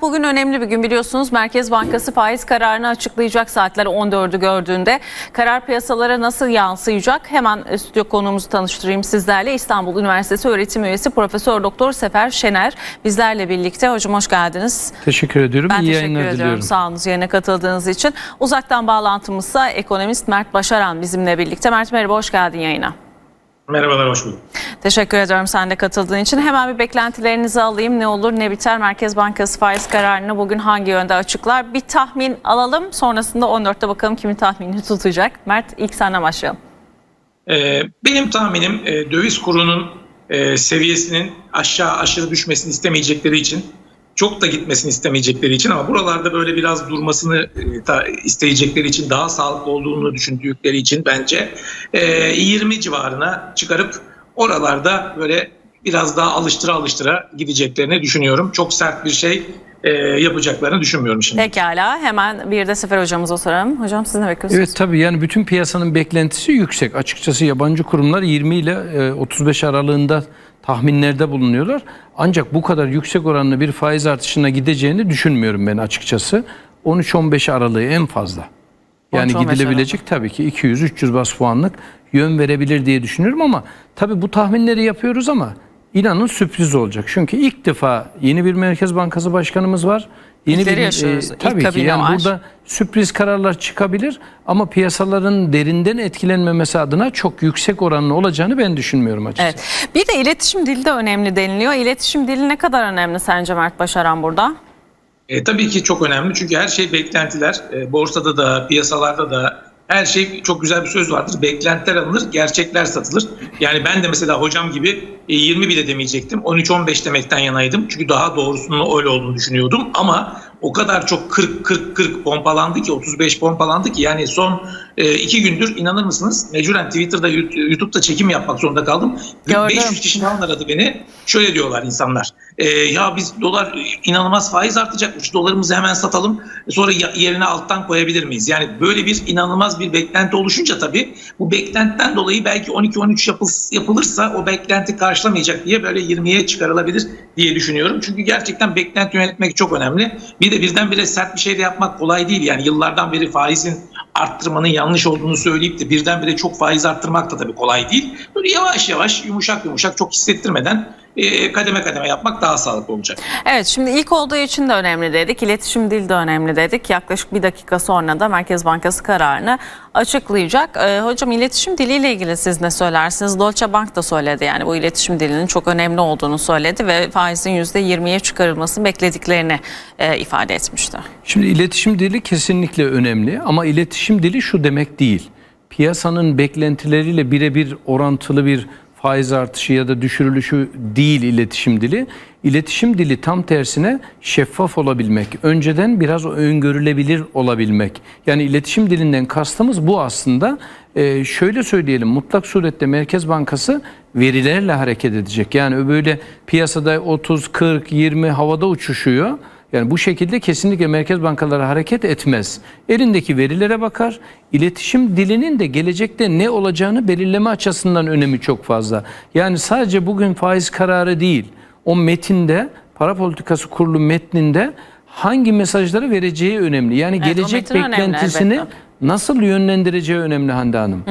Bugün önemli bir gün biliyorsunuz. Merkez Bankası faiz kararını açıklayacak saatler 14'ü gördüğünde. Karar piyasalara nasıl yansıyacak? Hemen stüdyo konuğumuzu tanıştırayım sizlerle. İstanbul Üniversitesi öğretim üyesi Profesör Doktor Sefer Şener bizlerle birlikte. Hocam hoş geldiniz. Teşekkür ediyorum. Ben İyi teşekkür ediyorum diliyorum. sağ olun yerine katıldığınız için. Uzaktan bağlantımızsa ekonomist Mert Başaran bizimle birlikte. Mert merhaba hoş geldin yayına. Merhabalar, hoş bulduk. Teşekkür ediyorum sen de katıldığın için. Hemen bir beklentilerinizi alayım. Ne olur ne biter Merkez Bankası faiz kararını bugün hangi yönde açıklar? Bir tahmin alalım. Sonrasında 14'te bakalım kimin tahminini tutacak. Mert ilk senden başlayalım. Ee, benim tahminim e, döviz kurunun e, seviyesinin aşağı aşırı düşmesini istemeyecekleri için, çok da gitmesini istemeyecekleri için ama buralarda böyle biraz durmasını e, isteyecekleri için, daha sağlıklı olduğunu düşündükleri için bence e, 20 civarına çıkarıp oralarda böyle biraz daha alıştıra alıştıra gideceklerini düşünüyorum. Çok sert bir şey e, yapacaklarını düşünmüyorum şimdi. Pekala hemen bir de Sefer hocamıza soralım. Hocam siz ne bekliyorsunuz? Evet tabii yani bütün piyasanın beklentisi yüksek. Açıkçası yabancı kurumlar 20 ile e, 35 aralığında tahminlerde bulunuyorlar. Ancak bu kadar yüksek oranlı bir faiz artışına gideceğini düşünmüyorum ben açıkçası. 13-15 aralığı en fazla. Yani 13-15 gidilebilecek tabii ki 200-300 bas puanlık yön verebilir diye düşünüyorum ama tabii bu tahminleri yapıyoruz ama inanın sürpriz olacak. Çünkü ilk defa yeni bir Merkez Bankası Başkanımız var. Yeni İlkleri bir e, yaşıyoruz. İlk tabii ki kabine yani var. burada sürpriz kararlar çıkabilir ama piyasaların derinden etkilenmemesi adına çok yüksek oranlı olacağını ben düşünmüyorum açıkçası. Evet. Bir de iletişim dili de önemli deniliyor. İletişim dili ne kadar önemli sence Mert Başaran burada? E, tabii ki çok önemli çünkü her şey beklentiler. E, borsada da, piyasalarda da her şey çok güzel bir söz vardır. Beklentiler alınır, gerçekler satılır. Yani ben de mesela hocam gibi e, 20 bile demeyecektim. 13-15 demekten yanaydım. Çünkü daha doğrusunun öyle olduğunu düşünüyordum. Ama o kadar çok 40-40-40 pompalandı ki 35 pompalandı ki yani son e, iki gündür inanır mısınız mecburen Twitter'da YouTube'da çekim yapmak zorunda kaldım. Gördüm. 500 kişi falan aradı beni. Şöyle diyorlar insanlar. E, ya biz dolar inanılmaz faiz artacakmış. Dolarımızı hemen satalım. Sonra yerine alttan koyabilir miyiz? Yani böyle bir inanılmaz bir beklenti oluşunca tabii bu beklentiden dolayı belki 12-13 yapıl- yapılırsa o beklenti karşılamayacak diye böyle 20'ye çıkarılabilir diye düşünüyorum. Çünkü gerçekten beklenti yönetmek çok önemli. Bir de birdenbire sert bir şey de yapmak kolay değil. Yani yıllardan beri faizin arttırmanın yanlış olduğunu söyleyip de birdenbire çok faiz arttırmak da tabii kolay değil. Böyle yavaş yavaş yumuşak yumuşak çok hissettirmeden e, kademe kademe yapmak daha sağlıklı olacak. Evet şimdi ilk olduğu için de önemli dedik. İletişim dili de önemli dedik. Yaklaşık bir dakika sonra da Merkez Bankası kararını açıklayacak. Ee, hocam iletişim diliyle ilgili siz ne söylersiniz? Deutsche Bank da söyledi yani bu iletişim dilinin çok önemli olduğunu söyledi ve faizin %20'ye çıkarılmasını beklediklerini e, ifade etmişti. Şimdi iletişim dili kesinlikle önemli ama iletişim dili şu demek değil. Piyasanın beklentileriyle birebir orantılı bir faiz artışı ya da düşürülüşü değil iletişim dili. İletişim dili tam tersine şeffaf olabilmek, önceden biraz öngörülebilir olabilmek. Yani iletişim dilinden kastımız bu aslında. Ee, şöyle söyleyelim mutlak surette Merkez Bankası verilerle hareket edecek. Yani böyle piyasada 30, 40, 20 havada uçuşuyor. Yani bu şekilde kesinlikle merkez bankaları hareket etmez. Elindeki verilere bakar. İletişim dilinin de gelecekte ne olacağını belirleme açısından önemi çok fazla. Yani sadece bugün faiz kararı değil. O metinde para politikası kurulu metninde hangi mesajları vereceği önemli. Yani Evet, gelecek önemli beklentisini elbette. nasıl yönlendireceği önemli Hande Hanım.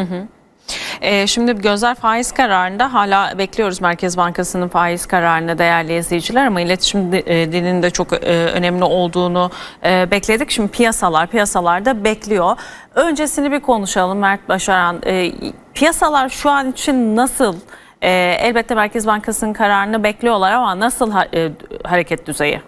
Ee, şimdi gözler faiz kararında hala bekliyoruz Merkez Bankası'nın faiz kararını değerli izleyiciler ama iletişim e, dilinin de çok e, önemli olduğunu e, bekledik. Şimdi piyasalar piyasalarda bekliyor. Öncesini bir konuşalım Mert Başaran. E, piyasalar şu an için nasıl? E, elbette Merkez Bankası'nın kararını bekliyorlar ama nasıl ha- e, hareket düzeyi?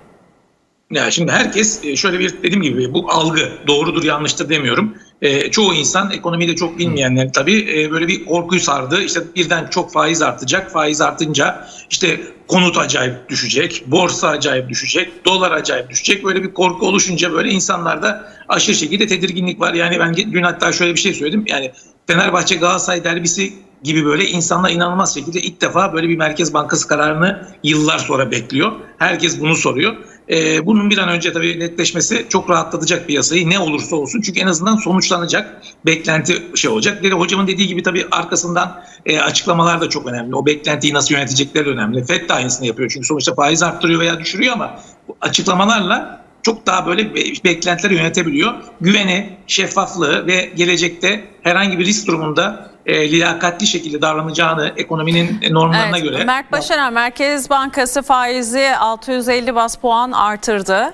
Ya şimdi herkes e, şöyle bir dediğim gibi bu algı doğrudur yanlıştır demiyorum. E, çoğu insan ekonomiyi de çok bilmeyenler tabii e, böyle bir korkuyu sardı. İşte birden çok faiz artacak. Faiz artınca işte konut acayip düşecek, borsa acayip düşecek, dolar acayip düşecek. Böyle bir korku oluşunca böyle insanlarda aşırı şekilde tedirginlik var. Yani ben dün hatta şöyle bir şey söyledim. Yani Fenerbahçe Galatasaray derbisi gibi böyle insanlar inanılmaz şekilde ilk defa böyle bir Merkez Bankası kararını yıllar sonra bekliyor. Herkes bunu soruyor. E, bunun bir an önce tabii netleşmesi çok rahatlatacak piyasayı ne olursa olsun. Çünkü en azından sonuçlanacak beklenti şey olacak. Dedi hocamın dediği gibi tabii arkasından e, açıklamalar da çok önemli. O beklentiyi nasıl yönetecekleri önemli. FED de aynısını yapıyor. Çünkü sonuçta faiz arttırıyor veya düşürüyor ama açıklamalarla çok daha böyle be- beklentileri yönetebiliyor. Güveni, şeffaflığı ve gelecekte herhangi bir risk durumunda e, liyakatli şekilde davranacağını ekonominin normlarına Evet, göre Mert Başaran Merkez Bankası faizi 650 bas puan artırdı.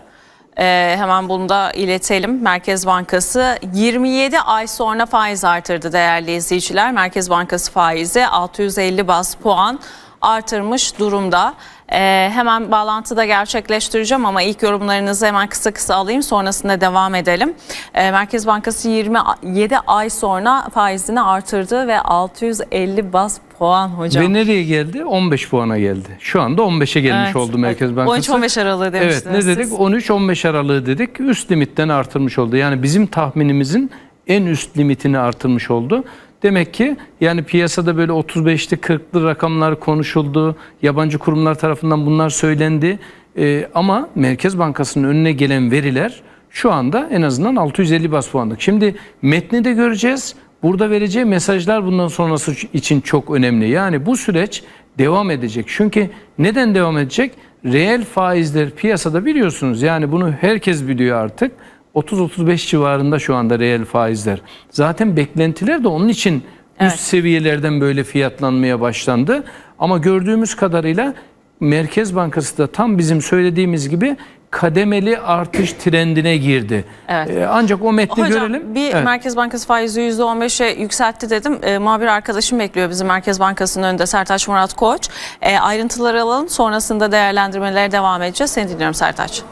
Ee, hemen bunu da iletelim. Merkez Bankası 27 ay sonra faiz artırdı değerli izleyiciler. Merkez Bankası faizi 650 bas puan artırmış durumda. Ee, hemen bağlantıda gerçekleştireceğim ama ilk yorumlarınızı hemen kısa kısa alayım sonrasında devam edelim. Ee, Merkez Bankası 27 ay sonra faizini artırdı ve 650 bas puan hocam. Ve nereye geldi? 15 puana geldi. Şu anda 15'e gelmiş Evet. oldu Merkez Bankası. 13-15 aralığı Evet demiştiniz ne dedik? siz. 13-15 aralığı dedik. Üst limitten artırmış oldu. Yani bizim tahminimizin en üst limitini artırmış oldu. Demek ki yani piyasada böyle 35'li 40'lı rakamlar konuşuldu. Yabancı kurumlar tarafından bunlar söylendi. Ee, ama Merkez Bankası'nın önüne gelen veriler şu anda en azından 650 bas puanlık. Şimdi metni de göreceğiz. Burada vereceği mesajlar bundan sonrası için çok önemli. Yani bu süreç devam edecek. Çünkü neden devam edecek? Reel faizler piyasada biliyorsunuz. Yani bunu herkes biliyor artık. 30-35 civarında şu anda reel faizler. Zaten beklentiler de onun için üst seviyelerden böyle fiyatlanmaya başlandı. Ama gördüğümüz kadarıyla Merkez Bankası da tam bizim söylediğimiz gibi kademeli artış trendine girdi. Evet. Ee, ancak o metni Hocam görelim. bir Evet. Merkez Bankası faizi %15'e yükseltti dedim. E, muhabir arkadaşım bekliyor bizi Merkez Bankası'nın önünde Sertaç Murat Koç. E, ayrıntıları alalım sonrasında değerlendirmelere devam edeceğiz. Seni dinliyorum Sertaç.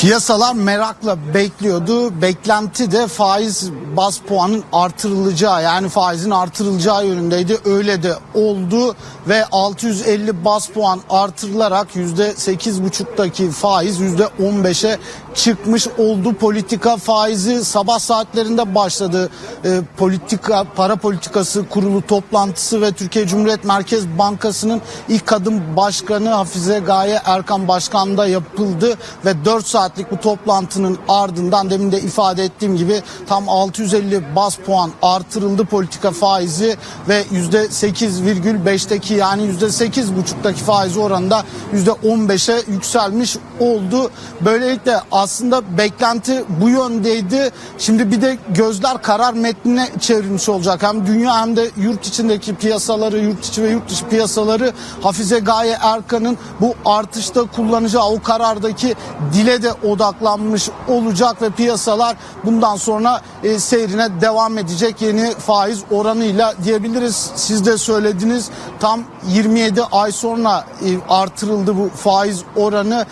Piyasalar merakla bekliyordu. Beklenti de faiz bas puanın artırılacağı yani faizin artırılacağı yönündeydi. Öyle de oldu ve 650 bas puan artırılarak %8,5'taki faiz %15'e çıkmış oldu. Politika faizi sabah saatlerinde başladı. Ee, politika para politikası kurulu toplantısı ve Türkiye Cumhuriyet Merkez Bankası'nın ilk adım başkanı Hafize Gaye Erkan Başkan'da yapıldı ve 4 saatlik bu toplantının ardından demin de ifade ettiğim gibi tam 650 bas puan artırıldı politika faizi ve %8,5'teki yani %8,5'taki faiz oranında %15'e yükselmiş oldu. Böylelikle aslında beklenti bu yöndeydi. Şimdi bir de gözler karar metnine çevrilmiş olacak. Hem dünya hem de yurt içindeki piyasaları, yurt içi ve yurt dışı piyasaları Hafize Gaye Erkan'ın bu artışta kullanacağı o karardaki dile de odaklanmış olacak ve piyasalar bundan sonra e, seyrine devam edecek yeni faiz oranıyla diyebiliriz. Siz de söylediniz tam 27 ay sonra e, artırıldı bu faiz oranı.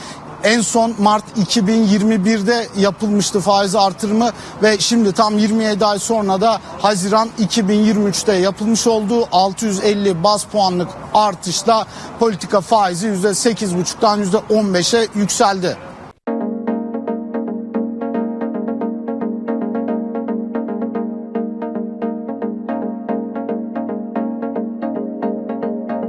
En son Mart 2021'de yapılmıştı faiz artırımı ve şimdi tam 27 ay sonra da Haziran 2023'te yapılmış olduğu 650 bas puanlık artışla politika faizi %8,5'tan %15'e yükseldi.